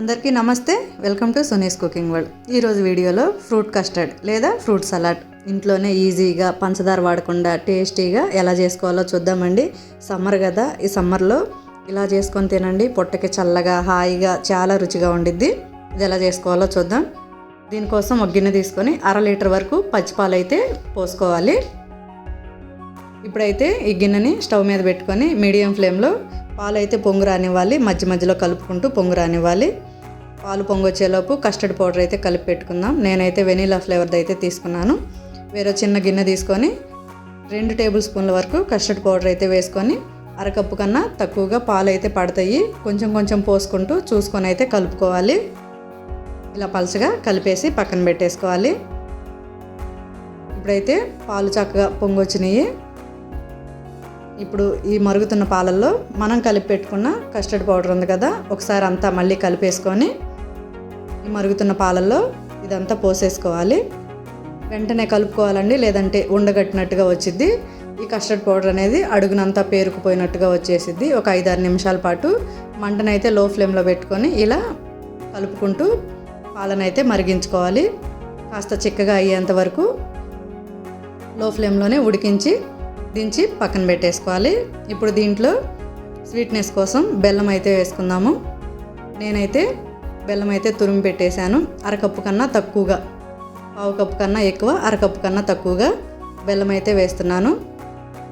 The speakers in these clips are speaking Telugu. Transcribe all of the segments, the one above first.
అందరికీ నమస్తే. Welcome to Suni's cooking world. ఈరోజు వీడియోలో ఫ్రూట్ కస్టర్డ్ లేదా ఫ్రూట్ సలాడ్. ఇంట్లోనే ఈజీగా పంచదార వాడకుండా టేస్టీగా ఎలా చేసుకోవాలో చూద్దామండి. సమ్మర్ కదా ఈ సమ్మర్లో ఇలా చేసుకొని తినండి. పొట్టకి చల్లగా హాయిగా చాలా రుచిగా ఉండిద్ది. ఇది ఎలా చేసుకోవాలో చూద్దాం. దీనికోసం ఒక గిన్నె తీసుకొని అర లీటర్ వరకు పచ్చిపాలు అయితే పోసుకోవాలి. ఇప్పుడైతే ఈ గిన్నెని స్టవ్ మీద పెట్టుకొని మీడియం ఫ్లేమ్లో పాలు అయితే పొంగు రానివ్వాలి మధ్య మధ్యలో కలుపుకుంటూ పొంగు రానివ్వాలి పాలు పొంగు వచ్చేలోపు కస్టర్డ్ పౌడర్ అయితే కలిపి పెట్టుకుందాం. నేనైతే వెనీలా ఫ్లేవర్ది అయితే తీసుకున్నాను. వేరే చిన్న గిన్నె తీసుకొని రెండు టేబుల్ స్పూన్ల వరకు కస్టర్డ్ పౌడర్ అయితే వేసుకొని అరకప్పు కన్నా తక్కువగా పాలు అయితే పడతాయి. కొంచెం కొంచెం పోసుకుంటూ చూసుకొని అయితే కలుపుకోవాలి. ఇలా పలచగా కలిపేసి పక్కన పెట్టేసుకోవాలి. ఇప్పుడైతే పాలు చక్కగా పొంగొచ్చినాయి. ఇప్పుడు ఈ మరుగుతున్న పాలల్లో మనం కలిపి పెట్టుకున్న కస్టర్డ్ పౌడర్ ఉంది కదా ఒకసారి అంతా మళ్ళీ కలిపేసుకొని ఈ మరుగుతున్న పాలల్లో ఇదంతా పోసేసుకోవాలి. వెంటనే కలుపుకోవాలండి లేదంటే ఉండగట్టినట్టుగా వచ్చిద్ది. ఈ కస్టర్డ్ పౌడర్ అనేది అడుగునంతా పేరుకుపోయినట్టుగా వచ్చేసిద్ది. ఒక ఐదారు నిమిషాల పాటు మంటనైతే లో ఫ్లేమ్లో పెట్టుకొని ఇలా కలుపుకుంటూ పాలనైతే మరిగించుకోవాలి. కాస్త చిక్కగా అయ్యేంత వరకు లో ఫ్లేమ్లోనే ఉడికించి దించి పక్కన పెట్టేసుకోవాలి. ఇప్పుడు దీంట్లో స్వీట్నెస్ కోసం బెల్లం అయితే వేసుకుందాము. నేనైతే బెల్లం అయితే తురిమి పెట్టేశాను. అరకప్పు కన్నా తక్కువగా. పావు కప్పు కన్నా ఎక్కువ అరకప్పు కన్నా తక్కువగా బెల్లం అయితే వేస్తున్నాను.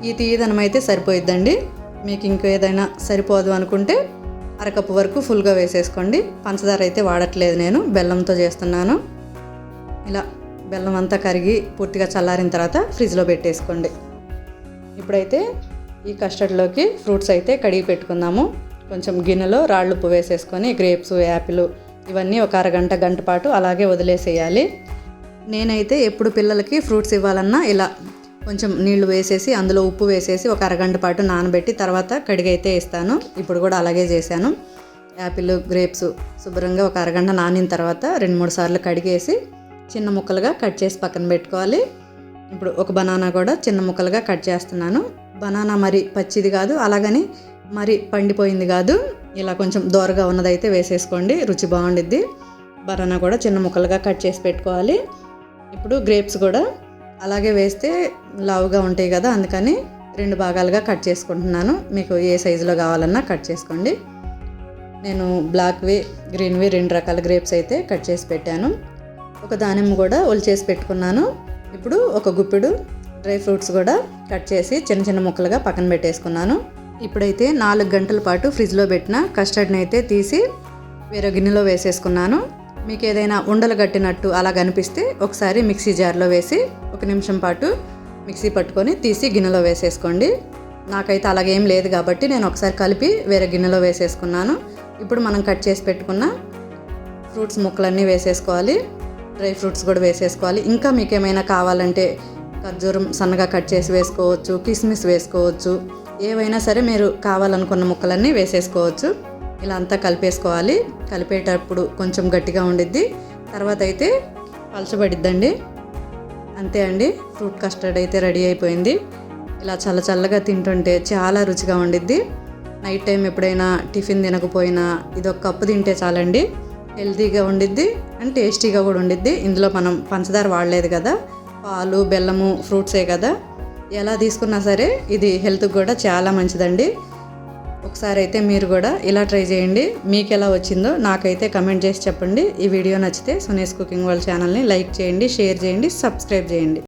ఈ తీయదనం అయితే సరిపోయిద్దండి. మీకు ఇంకో ఏదైనా సరిపోదు అనుకుంటే అరకప్పు వరకు ఫుల్గా వేసేసుకోండి. పంచదార అయితే వాడట్లేదు నేను బెల్లంతో చేస్తున్నాను. ఇలా బెల్లం అంతా కరిగి పూర్తిగా చల్లారిన తర్వాత ఫ్రిడ్జ్లో పెట్టేసుకోండి. ఇప్పుడైతే ఈ కస్టర్డ్లోకి ఫ్రూట్స్ అయితే కడిగి పెట్టుకుందాము. కొంచెం గిన్నెలో రాళ్ళు ఉప్పు వేసేసుకొని గ్రేప్స్ యాపిల్ ఇవన్నీ ఒక అరగంట గంట పాటు అలాగే వదిలేసేయాలి. నేనైతే ఎప్పుడు పిల్లలకి ఫ్రూట్స్ ఇవ్వాలన్నా ఇలా కొంచెం నీళ్ళు వేసేసి అందులో ఉప్పు వేసేసి ఒక అరగంట పాటు నానబెట్టి తర్వాత కడిగైతే ఇస్తాను. ఇప్పుడు కూడా అలాగే చేశాను. యాపిల్ గ్రేప్స్ శుభ్రంగా ఒక అరగంట నానిన తర్వాత రెండు మూడు సార్లు కడిగేసి చిన్న ముక్కలుగా కట్ చేసి పక్కన పెట్టుకోవాలి. ఇప్పుడు ఒక బనానా కూడా చిన్న ముక్కలుగా కట్ చేస్తున్నాను. బనానా మరి పచ్చిది కాదు అలాగని మరి పండిపోయింది కాదు. ఇలా కొంచెం దోరగా ఉన్నదైతే వేసేసుకోండి రుచి బాగుండిద్ది. బనానా కూడా చిన్న ముక్కలుగా కట్ చేసి పెట్టుకోవాలి. ఇప్పుడు గ్రేప్స్ కూడా అలాగే వేస్తే లావుగా ఉంటాయి కదా అందుకని రెండు భాగాలుగా కట్ చేసుకుంటున్నాను. మీకు ఏ సైజులో కావాలన్నా కట్ చేసుకోండి. నేను బ్లాక్వి గ్రీన్వి రెండు రకాల గ్రేప్స్ అయితే కట్ చేసి పెట్టాను. ఒక దానిమ్మ కూడా ఒలిచేసి పెట్టుకున్నాను. ఇప్పుడు ఒక గుప్పెడు డ్రై ఫ్రూట్స్ కూడా కట్ చేసి చిన్న చిన్న ముక్కలుగా పక్కన పెట్టేసుకున్నాను. ఇప్పుడైతే నాలుగు గంటల పాటు ఫ్రిడ్జ్లో పెట్టిన కస్టర్డ్ని అయితే తీసి వేరే గిన్నెలో వేసేసుకున్నాను. మీకు ఏదైనా ఉండలు కట్టినట్టు అలా కనిపిస్తే ఒకసారి మిక్సీ జార్లో వేసి ఒక నిమిషం పాటు మిక్సీ పట్టుకొని తీసి గిన్నెలో వేసేసుకోండి. నాకైతే అలాగేం లేదు కాబట్టి నేను ఒకసారి కలిపి వేరే గిన్నెలో వేసేసుకున్నాను. ఇప్పుడు మనం కట్ చేసి పెట్టుకున్న ఫ్రూట్స్ ముక్కలన్నీ వేసేసుకోవాలి. డ్రై ఫ్రూట్స్ కూడా వేసేసుకోవాలి. ఇంకా మీకు ఏమైనా కావాలంటే ఖర్జూరం సన్నగా కట్ చేసి వేసుకోవచ్చు కిస్మిస్ వేసుకోవచ్చు ఏవైనా సరే మీరు కావాలనుకున్న ముక్కలన్నీ వేసేసుకోవచ్చు. ఇలా అంతా కలిపేసుకోవాలి. కలిపేటప్పుడు కొంచెం గట్టిగా ఉండిద్ది. తర్వాత అయితే పలచబడిద్దండి. అంతే అండి. ఫ్రూట్ కస్టర్డ్ అయితే రెడీ అయిపోయింది. ఇలా చల్ల చల్లగా తింటుంటే చాలా రుచిగా ఉండిద్ది. నైట్ టైం ఎప్పుడైనా టిఫిన్ తినకపోయినా ఇది ఒక కప్పు తింటే చాలండి. హెల్తీగా ఉండిద్ది అండ్ టేస్టీగా కూడా ఉండిద్ది. ఇందులో మనం పంచదార వాడలేదు కదా. పాలు బెల్లము ఫ్రూట్సే కదా. ఎలా తీసుకున్నా సరే ఇది హెల్త్కి కూడా చాలా మంచిదండి. ఒకసారి అయితే మీరు కూడా ఇలా ట్రై చేయండి. మీకు ఎలా వచ్చిందో నాకైతే కమెంట్ చేసి చెప్పండి. ఈ వీడియో నచ్చితే సునేష్ కుకింగ్ వాళ్ళ ఛానల్ని లైక్ చేయండి షేర్ చేయండి సబ్స్క్రైబ్ చేయండి.